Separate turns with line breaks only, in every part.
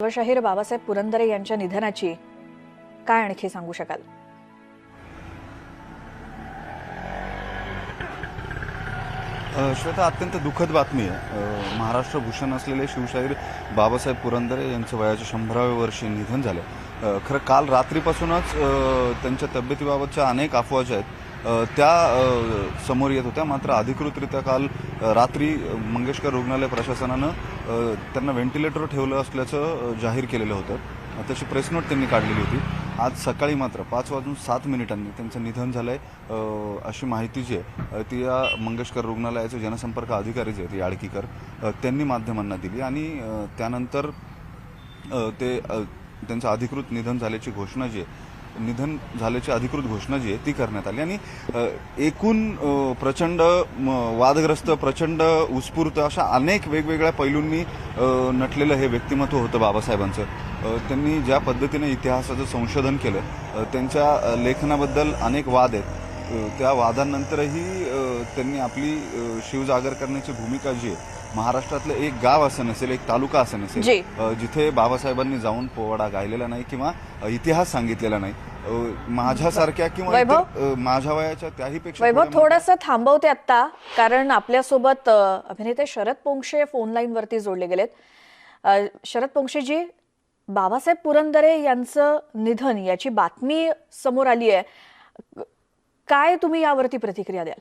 शिवशाहीर बाबासाहेब पुरंदरे यांच्या निधनाची काय आणखी सांगू शकाल?
श्वेता अत्यंत दुःखद बातमी आहे. महाराष्ट्र भूषण असलेले शिवशाहीर बाबासाहेब पुरंदरे यांचं वयाच्या शंभराव्या वर्षी निधन झालं. खरं काल रात्रीपासूनच त्यांच्या तब्येतीबाबतच्या अनेक अफवा आहेत त्या समोर येत होत्या. मात्र अधिकृतरित्या काल रात्री मंगेशकर रुग्णालय प्रशासनानं त्यांना व्हेंटिलेटर ठेवलं असल्याचं जाहीर केलेलं होतं. तशी प्रेस नोट त्यांनी काढलेली होती. आज सकाळी मात्र पाच वाजून सात मिनिटांनी त्यांचं निधन झालंय आहे अशी माहिती जी आहे ती या मंगेशकर रुग्णालयाचे जनसंपर्क अधिकारी जे आहेत याडकीकर त्यांनी माध्यमांना दिली. आणि त्यानंतर ते त्यांचं अधिकृत निधन झाल्याची घोषणा जी आहे निधन झाल्याची अधिकृत घोषणा जी आहे ती करण्यात आली. आणि एकूण प्रचंड म, वादग्रस्त प्रचंड उत्स्फूर्त अशा अनेक वेगवेगळ्या पैलूंनी नटलेलं हे व्यक्तिमत्व होतं बाबासाहेबांचं. त्यांनी ज्या पद्धतीने इतिहासाचं संशोधन केलं त्यांच्या लेखनाबद्दल अनेक वाद आहेत. त्या वादानंतरही त्यांनी आपली शिवजागर करण्याची भूमिका जी आहे महाराष्ट्रातलं एक गाव असं नसेल एक तालुका असं. नसेल जिथे बाबासाहेबांनी जाऊन पोवाडा गायलेला नाही किंवा इतिहास सांगितलेला नाही. माझ्यासारख्या किंवा माझ्या वयाच्या त्याही पेक्षा
वैभव थोडंसं थांबवते आत्ता कारण आपल्यासोबत अभिनेते शरद पोंक्षे फोन लाईन वरती जोडले गेलेत. शरद पोंक्षेजी बाबासाहेब पुरंदरे यांचं निधन याची बातमी समोर आली आहे काय तुम्ही यावरती प्रतिक्रिया द्याल?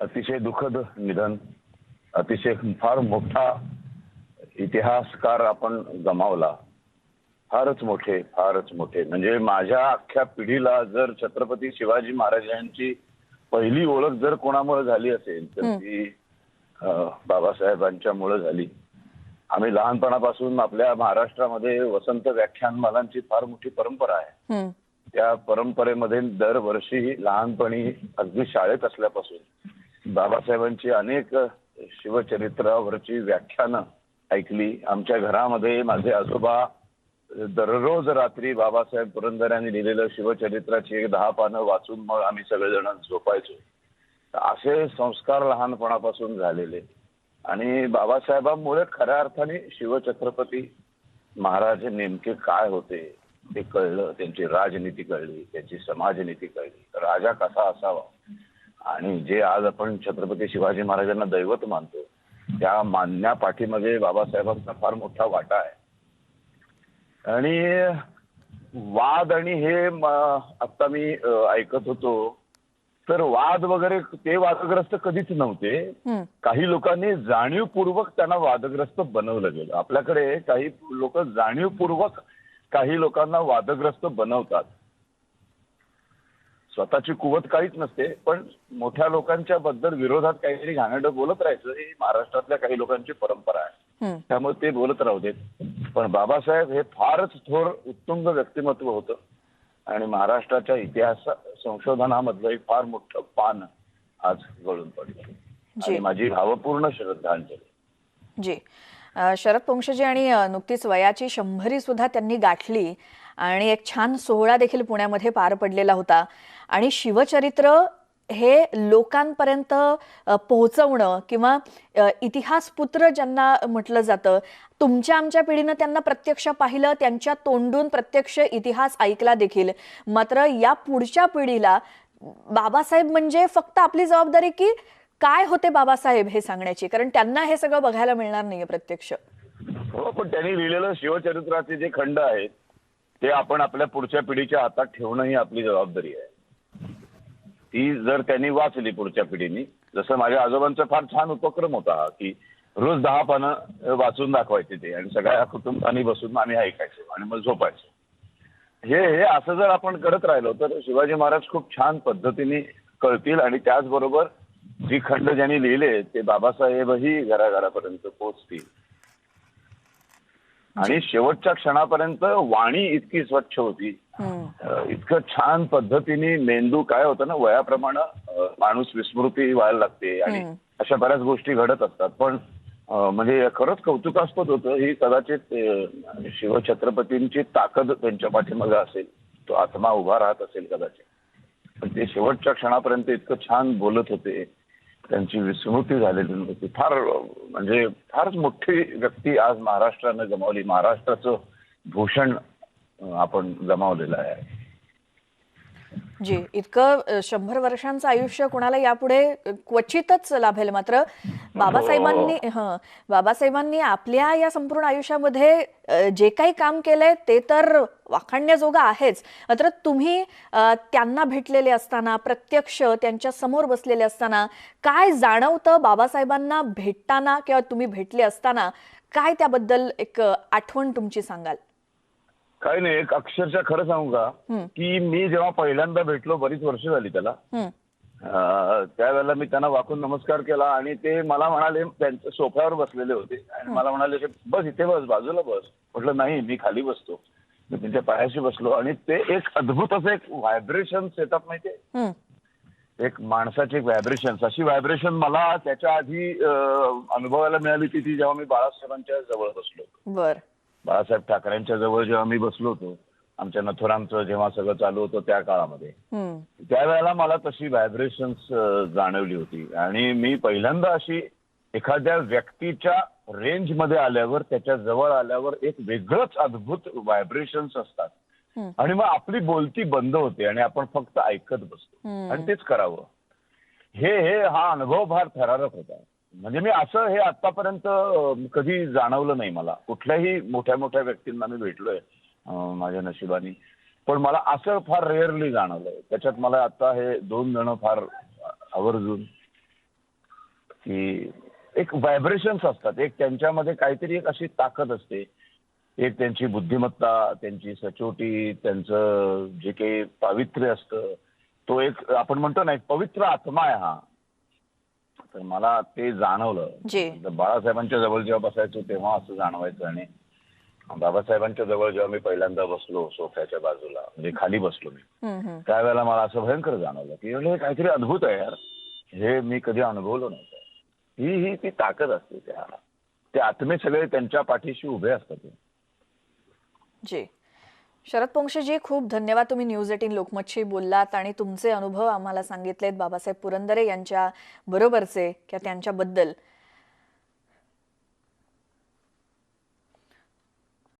अतिशय दुःखद निधन. अतिशय फार मोठा इतिहासकार आपण गमावला. फारच मोठे फारच मोठे. म्हणजे माझ्या अख्ख्या पिढीला जर छत्रपती शिवाजी महाराजांची पहिली ओळख जर कोणामुळे झाली असेल तर ती अं, बाबासाहेबांच्यामुळे झाली. आम्ही लहानपणापासून आपल्या महाराष्ट्रामध्ये वसंत व्याख्यानमालांची फार मोठी परंपरा आहे. त्या परंपरेमध्ये दरवर्षी लहानपणी अगदी शाळेत असल्यापासून बाबासाहेबांची अनेक शिवचरित्रावरची व्याख्यानं ऐकली. आमच्या घरामध्ये माझे आजोबा दररोज रात्री बाबासाहेब पुरंदऱ्यांनी लिहिलेलं शिवचरित्राची एक दहा पानं वाचून मग आम्ही सगळेजण झोपायचो. असे संस्कार लहानपणापासून झालेले. आणि बाबासाहेबांमुळे खऱ्या अर्थाने शिवछत्रपती महाराज नेमके काय होते ते कळलं त्यांची राजनीती कळली त्यांची समाजनीती कळली. राजा कसा असावा? आणि जे आज आपण छत्रपती शिवाजी महाराजांना दैवत मानतो त्या मानण्या पाठीमागे बाबासाहेबांचा फार मोठा वाटा आहे. आणि वाद आणि हे आता मी ऐकत होतो तर वाद वगैरे ते वादग्रस्त कधीच नव्हते. काही लोकांनी जाणीवपूर्वक त्यांना वादग्रस्त बनवलं गेलं. आपल्याकडे काही लोक जाणीवपूर्वक काही लोकांना वादग्रस्त बनवतात. स्वतःची कुवत काहीच नसते पण मोठ्या लोकांच्या बद्दल विरोधात काहीतरी घाणेरडं बोलत राहायचं ही महाराष्ट्रातल्या काही लोकांची परंपरा आहे. त्यामुळे ते बोलत राहू देत. पण बाबासाहेब हे फारच थोर उत्तुंग व्यक्तिमत्व होतं. आणि महाराष्ट्राच्या इतिहास संशोधनामधलं एक फार मोठं पान आज गळून पडलं. माझी भावपूर्ण श्रद्धांजली.
जी. शरद पोंक्षेजी आणि नुकतीच वयाची शंभरी सुद्धा त्यांनी गाठली. आणि एक छान सोहळा देखील पुण्यामध्ये पार पडलेला होता. आणि शिवचरित्र हे लोकांपर्यंत पोहोचवणं किंवा इतिहासपुत्र ज्यांना म्हटलं जातं तुमच्या आमच्या पिढीनं त्यांना प्रत्यक्ष पाहिलं त्यांच्या तोंडून प्रत्यक्ष इतिहास ऐकला देखील. मात्र या पुढच्या पिढीला बाबासाहेब म्हणजे फक्त आपली जबाबदारी की काय होते बाबासाहेब हे सांगण्याची? कारण त्यांना हे सगळं बघायला मिळणार नाहीये प्रत्यक्ष.
हो पण त्यांनी लिहिलेलं शिवचरित्राचे जे खंड आहेत ते आपण आपल्या पुढच्या पिढीच्या हातात ठेवणं ही आपली जबाबदारी आहे. ती जर त्यांनी वाचली पुढच्या पिढीनी जसं माझ्या आजोबांचा फार छान उपक्रम होता हा की रोज दहा पानं वाचून दाखवायचे ते आणि सगळ्या कुटुंबांनी बसून आम्ही ऐकायचो आणि मग झोपायचो. हे हे असं जर आपण करत राहिलो तर शिवाजी महाराज खूप छान पद्धतीने कळतील आणि त्याचबरोबर जी खंड ज्यांनी लिहिले ते बाबासाहेबही घराघरापर्यंत पोहोचतील. आणि शेवटच्या क्षणापर्यंत वाणी इतकी स्वच्छ होती. अं, इतकं छान पद्धतीने मेंदू काय होतं ना वयाप्रमाणे माणूस विस्मृती व्हायला लागते आणि. अशा बऱ्याच गोष्टी घडत असतात. पण म्हणजे खरंच कौतुकास्पद होतं. ही कदाचित शिवछत्रपतींची ताकद त्यांच्या पाठीमागे असेल. तो आत्मा उभा राहत असेल कदाचित. पण ते शेवटच्या क्षणापर्यंत इतकं छान बोलत होते. त्यांची विस्मृती झालेली नव्हती. फार म्हणजे फारच मोठी व्यक्ती आज महाराष्ट्रानं गमावली. महाराष्ट्राचं भूषण आपण गमावलेलं आहे.
जी इतकं शंभर वर्षांचं आयुष्य कुणाला यापुढे क्वचितच लाभेल. मात्र बाबासाहेबांनी हं. बाबासाहेबांनी आपल्या या संपूर्ण आयुष्यामध्ये जे काही काम केलंय ते तर वाखाणण्याजोगं आहेच. मात्र तुम्ही त्यांना भेटलेले असताना प्रत्यक्ष त्यांच्यासमोर बसलेले असताना काय जाणवतं बाबासाहेबांना भेटताना किंवा तुम्ही भेटले असताना? काय त्याबद्दल एक आठवण तुमची सांगाल?
काही नाही एक अक्षरशः खरं सांगू का. की मी जेव्हा पहिल्यांदा भेटलो बरीच वर्ष झाली त्याला. त्यावेळेला मी त्यांना वाकून नमस्कार केला आणि ते मला म्हणाले त्यांच्या सोफ्यावर बसलेले होते. आणि मला म्हणाले की बस इथे बस बाजूला बस. म्हटलं नाही मी खाली बसतो. मी त्यांच्या पायाशी बसलो. आणि ते एक अद्भुत असं एक व्हायब्रेशन सेटअप माहितीये? एक माणसाची एक व्हायब्रेशन अशी व्हायब्रेशन मला त्याच्या आधी अनुभवायला मिळाली ती ती जेव्हा मी बाळासाहेबांच्या जवळ बसलो
बर.
बाळासाहेब ठाकरेंच्या जवळ जेव्हा मी बसलो होतो आमच्या नथुरामचं जेव्हा सगळं चालू होतं त्या काळामध्ये त्यावेळेला मला तशी व्हायब्रेशन्स जाणवली होती. आणि मी पहिल्यांदा अशी एखाद्या व्यक्तीच्या रेंजमध्ये आल्यावर त्याच्याजवळ आल्यावर एक वेगळंच अद्भुत व्हायब्रेशन्स असतात. आणि मग आपली बोलती बंद होते आणि आपण फक्त ऐकत बसतो. आणि तेच करावं. हे हे हा अनुभव फार थरारक होता. म्हणजे मी असं हे आतापर्यंत कधी जाणवलं नाही मला. कुठल्याही मोठ्या मोठ्या व्यक्तींना मी भेटलोय माझ्या नशिबाने. पण मला असं फार रेअरली जाणवलंय. त्याच्यात मला आता हे दोन जण फार आवर्जून की एक व्हायब्रेशन्स असतात. एक त्यांच्यामध्ये काहीतरी एक अशी ताकद असते. एक त्यांची बुद्धिमत्ता त्यांची सचोटी त्यांचं जे काही पावित्र्य असतं. तो एक आपण म्हणतो ना एक पवित्र आत्मा आहे हा. तर मला ते जाणवलं. बाळासाहेबांच्या जवळ जेव्हा बसायचो तेव्हा असं जाणवायचं आणि बाबासाहेबांच्या जवळ जेव्हा मी पहिल्यांदा बसलो सोफ्याच्या बाजूला म्हणजे खाली बसलो मी. त्यावेळेला मला असं भयंकर जाणवलं की हे काहीतरी अद्भुत आहे यार. हे मी कधी अनुभवलं नव्हतं. ही ही ती ताकद असते त्या. ते आत्मे सगळे त्यांच्या पाठीशी उभे असतात.
शरद पोंक्षेजी खूप धन्यवाद तुम्ही न्यूज एटीन लोकमतशी बोललात आणि तुमचे अनुभव आम्हाला सांगितलेत. बाबासाहेब पुरंदरे यांच्या बरोबरचे किंवा त्यांच्याबद्दल.